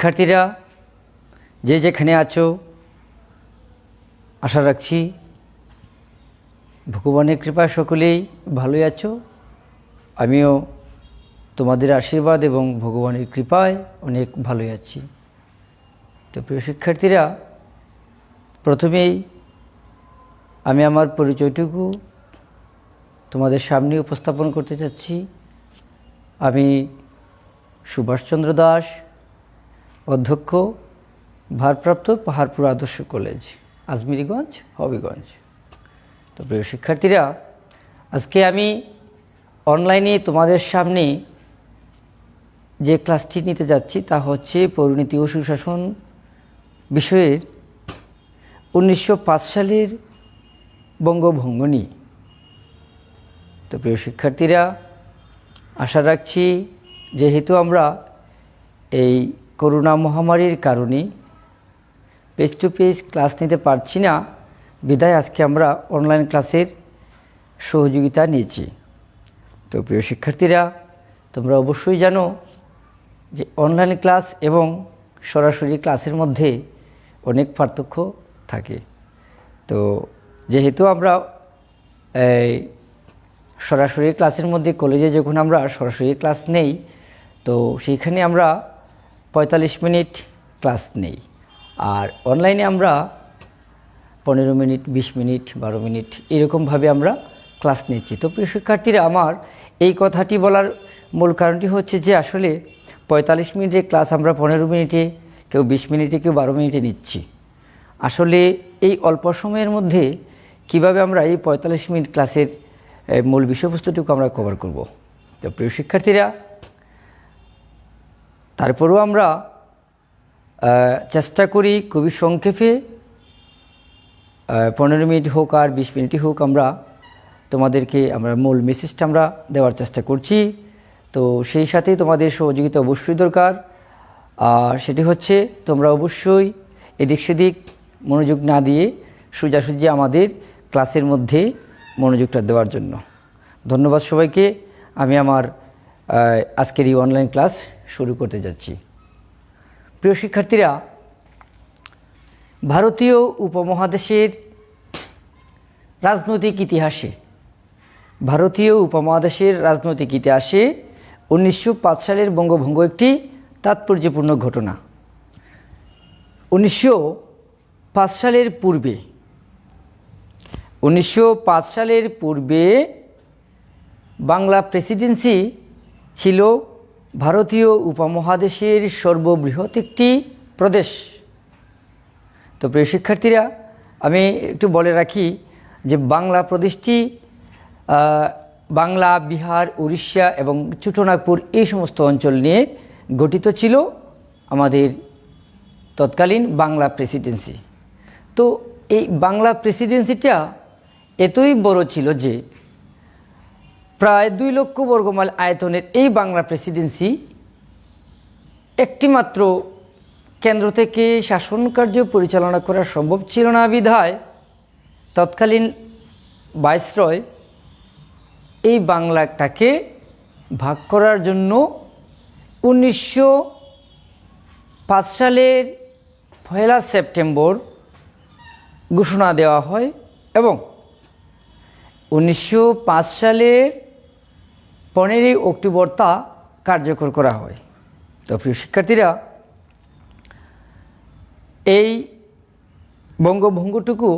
শিক্ষার্থীরা, যে যেখানে আছো, আশা রাখছি ভগবানের কৃপায় সকলেই ভালোই আছো। আমিও তোমাদের আশীর্বাদ এবং ভগবানের কৃপায় অনেক ভালোই আছি। তো প্রিয় শিক্ষার্থীরা, প্রথমেই আমি আমার পরিচয়টুকু তোমাদের সামনে উপস্থাপন করতে চাচ্ছি। আমি সুভাষচন্দ্র দাস অধ্যক্ষ, ভারপ্রাপ্ত পাহাড়পুর আদর্শ কলেজ, আজমিরিগঞ্জ, হবিগঞ্জ। তো প্রিয় শিক্ষার্থীরা, আজকে আমি অনলাইনে তোমাদের সামনে যে ক্লাসটি নিতে যাচ্ছি তা হচ্ছে পরিণতি ও সুশাসন বিষয়ের উনিশশো পাঁচ সালের বঙ্গভঙ্গ নিয়ে। তো প্রিয় শিক্ষার্থীরা, আশা রাখছি যেহেতু আমরা এই করোনা মহামারীর কারণে পেজ টু পেজ ক্লাস নিতে পারছি না। বিদায়, আজকে আমরা অনলাইন ক্লাসের সহযোগিতা নিয়েছি। তো প্রিয় শিক্ষার্থীরা, তোমরা অবশ্যই জানো যে অনলাইন ক্লাস এবং সরাসরি ক্লাসের মধ্যে অনেক পার্থক্য থাকে। তো যেহেতু আমরা, এই, সরাসরি ক্লাসের মধ্যে কলেজে যখন আমরা সরাসরি ক্লাস নেই, তো সেইখানে আমরা পঁয়তাল্লিশ মিনিট ক্লাস নেই। আর অনলাইনে আমরা পনেরো মিনিট, বিশ মিনিট, বারো মিনিট এরকমভাবে আমরা ক্লাস নিচ্ছি। তো প্রিয় শিক্ষার্থীরা, আমার এই কথাটি বলার মূল কারণটি হচ্ছে যে, আসলে পঁয়তাল্লিশ মিনিটের ক্লাস আমরা পনেরো মিনিটে, কেউ বিশ মিনিটে, কেউ বারো মিনিটে নিচ্ছি। আসলে এই অল্প সময়ের মধ্যে কীভাবে আমরা এই পঁয়তাল্লিশ মিনিট ক্লাসের মূল বিষয়বস্তুটুকু আমরা কভার করব? তো প্রিয় শিক্ষার্থীরা তারপরেও আমরা চেষ্টা করি খুবই সংক্ষেপে পনেরো মিনিট হোক আর বিশ মিনিটই হোক আমরা তোমাদেরকে, আমরা মূল মেসেজটা আমরা দেওয়ার চেষ্টা করছি। তো সেই সাথে তোমাদের সহযোগিতা অবশ্যই দরকার। আর সেটি হচ্ছে, তোমরা অবশ্যই এদিক সেদিক মনোযোগ না দিয়ে সোজাসুজি আমাদের ক্লাসের মধ্যে মনোযোগটা দেওয়ার জন্য। ধন্যবাদ সবাইকে। আমি আমার আজকের এই অনলাইন ক্লাস শুরু করতে যাচ্ছি। প্রিয় শিক্ষার্থীরা, ভারতীয় উপমহাদেশের রাজনৈতিক ইতিহাসে, ভারতীয় উপমহাদেশের রাজনৈতিক ইতিহাসে উনিশশো পাঁচ সালের বঙ্গভঙ্গ একটি তাৎপর্যপূর্ণ ঘটনা। উনিশশো পাঁচ সালের পূর্বে, উনিশশো পাঁচ সালের পূর্বে বাংলা প্রেসিডেন্সি ছিল ভারতীয় উপমহাদেশের সর্ববৃহৎ একটি প্রদেশ। তো প্রিয় শিক্ষার্থীরা, আমি একটু বলে রাখি যে বাংলা প্রদেশটি বাংলা, বিহার, উড়িষ্যা এবং ছোটনাগপুর এই সমস্ত অঞ্চল নিয়ে গঠিত ছিল আমাদের তৎকালীন বাংলা প্রেসিডেন্সি। তো এই বাংলা প্রেসিডেন্সিটা এতই বড় ছিল যে প্রায় দুই লক্ষ বর্গমাইল আয়তনের এই বাংলা প্রেসিডেন্সি একটিমাত্র কেন্দ্র থেকে শাসন কার্য পরিচালনা করা সম্ভব ছিল না বিধায় তৎকালীন ভাইসরয় এই বাংলাটাকে ভাগ করার জন্য উনিশশো পাঁচ সালের পয়লা সেপ্টেম্বর ঘোষণা দেওয়া হয় এবং উনিশশো পাঁচ সালের পনেরোই অক্টোবর তা কার্যকর করা হয়। তো প্রিয় শিক্ষার্থীরা, এই বঙ্গভঙ্গটুকু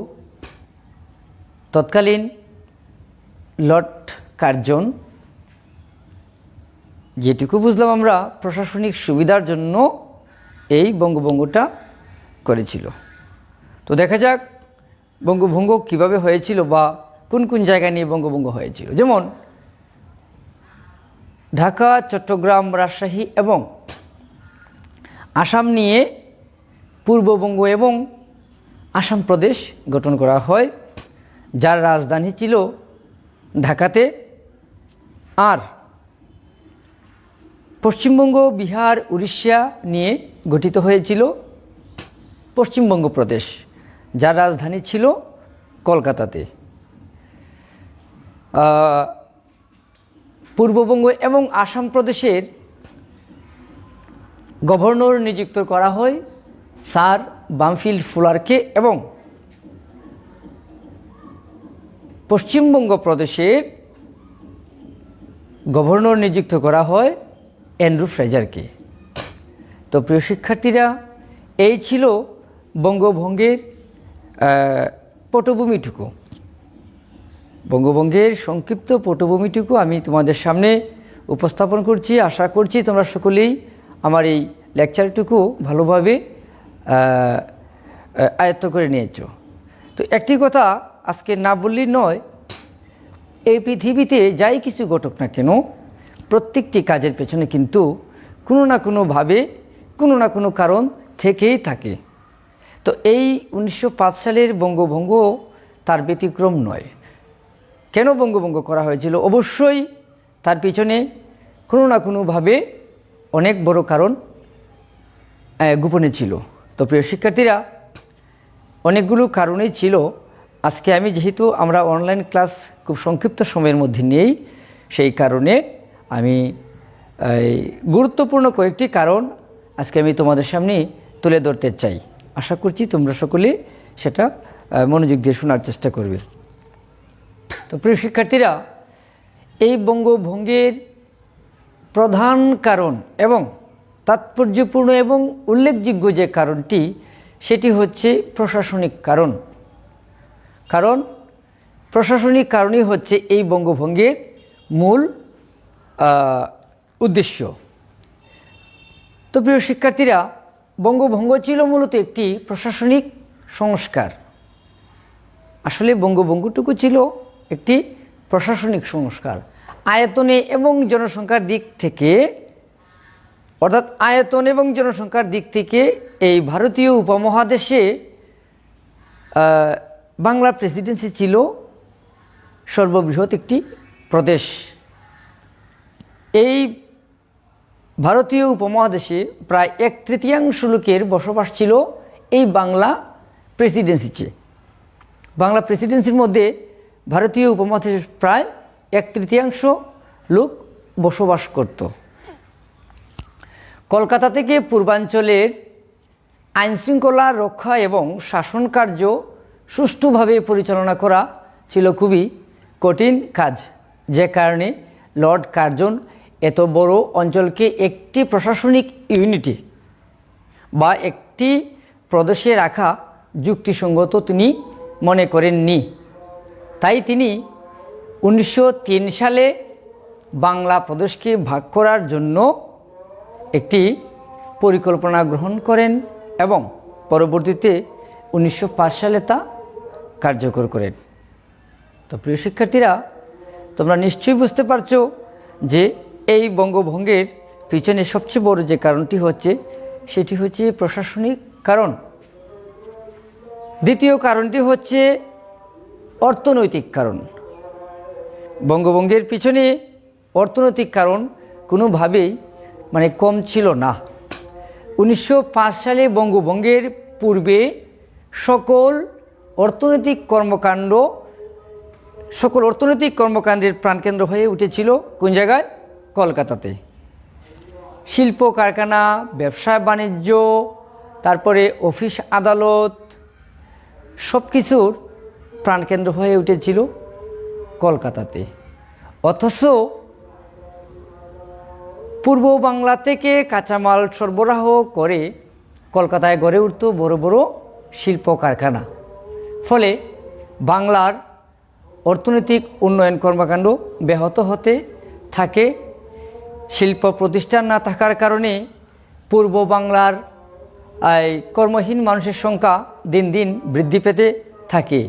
তৎকালীন লর্ড কার্জন যেটুকু বুঝলাম আমরা, প্রশাসনিক সুবিধার জন্য এই বঙ্গভঙ্গটা করেছিল। তো দেখা যাক বঙ্গভঙ্গ কীভাবে হয়েছিল বা কোন কোন জায়গা নিয়ে বঙ্গভঙ্গ হয়েছিল। যেমন ঢাকা, চট্টগ্রাম, রাজশাহী এবং আসাম নিয়ে পূর্ববঙ্গ এবং আসাম প্রদেশ গঠন করা হয়। যার রাজধানী ছিল ঢাকাতে। আর পশ্চিমবঙ্গ, বিহার, উড়িষ্যা নিয়ে গঠিত হয়েছিল পশ্চিমবঙ্গ প্রদেশ, যার রাজধানী ছিল কলকাতাতে। পূর্ববঙ্গ এবং আসাম প্রদেশের গভর্নর নিযুক্ত করা হয় স্যার বামফিল্ড ফুলারকে এবং পশ্চিমবঙ্গ প্রদেশের গভর্নর নিযুক্ত করা হয় অ্যান্ড্রু ফ্রেজারকে। তো প্রিয় শিক্ষার্থীরা, এই ছিল বঙ্গভঙ্গের পটভূমিটুকু। বঙ্গভঙ্গের সংক্ষিপ্ত পটভূমিটুকু আমি তোমাদের সামনে উপস্থাপন করছি। আশা করছি তোমরা সকলেই আমার এই লেকচারটুকু ভালোভাবে আয়ত্ত করে নিয়েছো। তো একটি কথা আজকে না বললেই নয়, এই পৃথিবীতে যাই কিছু ঘটক না কেন, প্রত্যেকটি কাজের পেছনে কিন্তু কোনো না কোনোভাবে, কোনো না কোনো কারণ থেকেই থাকে। তো এই উনিশশো পাঁচ সালের বঙ্গভঙ্গ তার ব্যতিক্রম নয়। কেন বঙ্গভঙ্গ করা হয়েছিল? অবশ্যই তার পিছনে কোনো না কোনোভাবে অনেক বড় কারণ গোপনে ছিল। তো প্রিয় শিক্ষার্থীরা, অনেকগুলো কারণেই ছিল। আজকে আমি যেহেতু আমরা অনলাইন ক্লাস খুব সংক্ষিপ্ত সময়ের মধ্যে নেই সেই কারণে আমি গুরুত্বপূর্ণ কয়েকটি কারণ আজকে আমি তোমাদের সামনে তুলে ধরতে চাই। আশা করছি তোমরা সকলে সেটা মনোযোগ দিয়ে শোনার চেষ্টা করবে। তো প্রিয় শিক্ষার্থীরা, এই বঙ্গভঙ্গের প্রধান কারণ এবং তাৎপর্যপূর্ণ এবং উল্লেখযোগ্য যে কারণটি, সেটি হচ্ছে প্রশাসনিক কারণ। কারণ প্রশাসনিক কারণই হচ্ছে এই বঙ্গভঙ্গের মূল উদ্দেশ্য। তো প্রিয় শিক্ষার্থীরা, বঙ্গভঙ্গ ছিল মূলত একটি প্রশাসনিক সংস্কার। আসলে বঙ্গভঙ্গটুকু ছিল একটি প্রশাসনিক সংস্কার। আয়তনে এবং জনসংখ্যার দিক থেকে, অর্থাৎ আয়তন এবং জনসংখ্যার দিক থেকে এই ভারতীয় উপমহাদেশে বাংলা প্রেসিডেন্সি ছিল সর্ববৃহৎ একটি প্রদেশ। এই ভারতীয় উপমহাদেশে প্রায় এক তৃতীয়াংশ লোকের বসবাস ছিল এই বাংলা প্রেসিডেন্সিতে বাংলা প্রেসিডেন্সির মধ্যে ভারতীয় উপমহাদেশে প্রায় এক তৃতীয়াংশ লোক বসবাস করত। কলকাতা থেকে পূর্বাঞ্চলের আইনশৃঙ্খলা রক্ষা এবং শাসন কার্য সুষ্ঠুভাবে পরিচালনা করা ছিল খুবই কঠিন কাজ। যে কারণে লর্ড কার্জন এত বড় অঞ্চলকে একটি প্রশাসনিক ইউনিটি বা একটি প্রদেশে রাখা যুক্তিসঙ্গত তিনি মনে করেননি। তাই তিনি উনিশশো তিন সালে বাংলা প্রদেশকে ভাগ করার জন্য একটি পরিকল্পনা গ্রহণ করেন এবং পরবর্তীতে উনিশশো পাঁচ সালে তা কার্যকর করেন। তো প্রিয় শিক্ষার্থীরা, তোমরা নিশ্চয়ই বুঝতে পারছ যে এই বঙ্গভঙ্গের পিছনে সবচেয়ে বড় যে কারণটি হচ্ছে, সেটি হচ্ছে প্রশাসনিক কারণ। দ্বিতীয় কারণটি হচ্ছে অর্থনৈতিক কারণ। বঙ্গভঙ্গের পিছনে অর্থনৈতিক কারণ কোনোভাবেই মানে কম ছিল না। উনিশশো পাঁচ সালে বঙ্গভঙ্গের পূর্বে সকল অর্থনৈতিক কর্মকাণ্ড, সকল অর্থনৈতিক কর্মকাণ্ডের প্রাণকেন্দ্র হয়ে উঠেছিল কোন জায়গায়? কলকাতাতে। শিল্প, কারখানা, ব্যবসা, বাণিজ্য, তারপরে অফিস আদালত সব কিছুর প্রাণকেন্দ্র হয়ে উঠেছিল কলকাতাতে। অথচ পূর্ব বাংলা থেকে কাঁচামাল সরবরাহ করে কলকাতায় গড়ে উঠত বড় বড় শিল্প কারখানা। ফলে বাংলার অর্থনৈতিক উন্নয়ন কর্মকাণ্ড ব্যাহত হতে থাকে। শিল্প প্রতিষ্ঠান না থাকার কারণে পূর্ব বাংলার কর্মহীন মানুষের সংখ্যা দিন দিন বৃদ্ধি পেতে থাকে।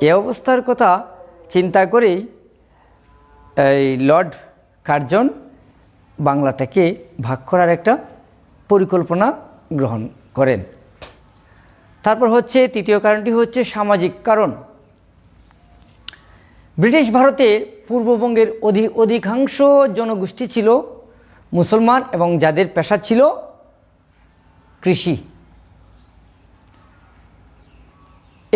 এ অবস্থার কথা চিন্তা করেই এই লর্ড কার্জন বাংলাটাকে ভাগ করার একটা পরিকল্পনা গ্রহণ করেন। তারপর হচ্ছে তৃতীয় কারণটি হচ্ছে সামাজিক কারণ। ব্রিটিশ ভারতে পূর্ববঙ্গের অধি অধিকাংশ জনগোষ্ঠী ছিল মুসলমান এবং যাদের পেশা ছিল কৃষি।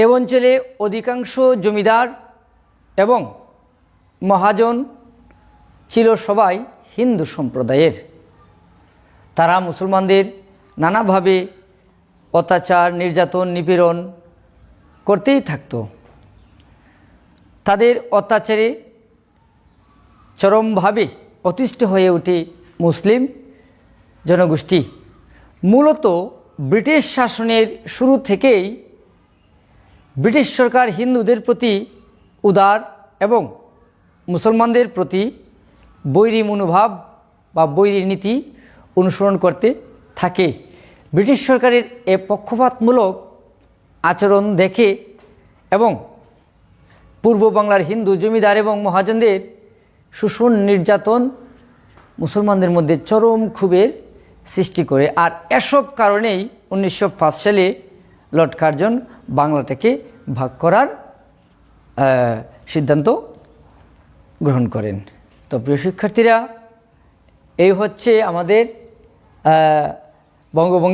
এ অঞ্চলে অধিকাংশ জমিদার এবং মহাজন ছিল সবাই হিন্দু সম্প্রদায়ের। তারা মুসলমানদের নানাভাবে অত্যাচার, নির্যাতন, নিপীড়ন করতেই থাকতো। তাদের অত্যাচারে চরমভাবে অতিষ্ঠ হয়ে ওঠে মুসলিম জনগোষ্ঠী। মূলত ব্রিটিশ শাসনের শুরু থেকেই ব্রিটিশ সরকার হিন্দুদের প্রতি উদার এবং মুসলমানদের প্রতি বৈরী মনোভাব বা বৈরী নীতি অনুসরণ করতে থাকে। ব্রিটিশ সরকারের এ পক্ষপাতমূলক আচরণ দেখে এবং পূর্ব বাংলার হিন্দু জমিদার এবং মহাজনদের শোষণ, নির্যাতন মুসলমানদের মধ্যে চরম ক্ষোভের সৃষ্টি করে। আর এসব কারণেই উনিশশো পাঁচ সালে লর্ড কার্জন বাংলাটাকে ভাগ করার সিদ্ধান্ত গ্রহণ করেন। তো প্রিয় শিক্ষার্থীরা, এই হচ্ছে আমাদের বঙ্গবঙ্গ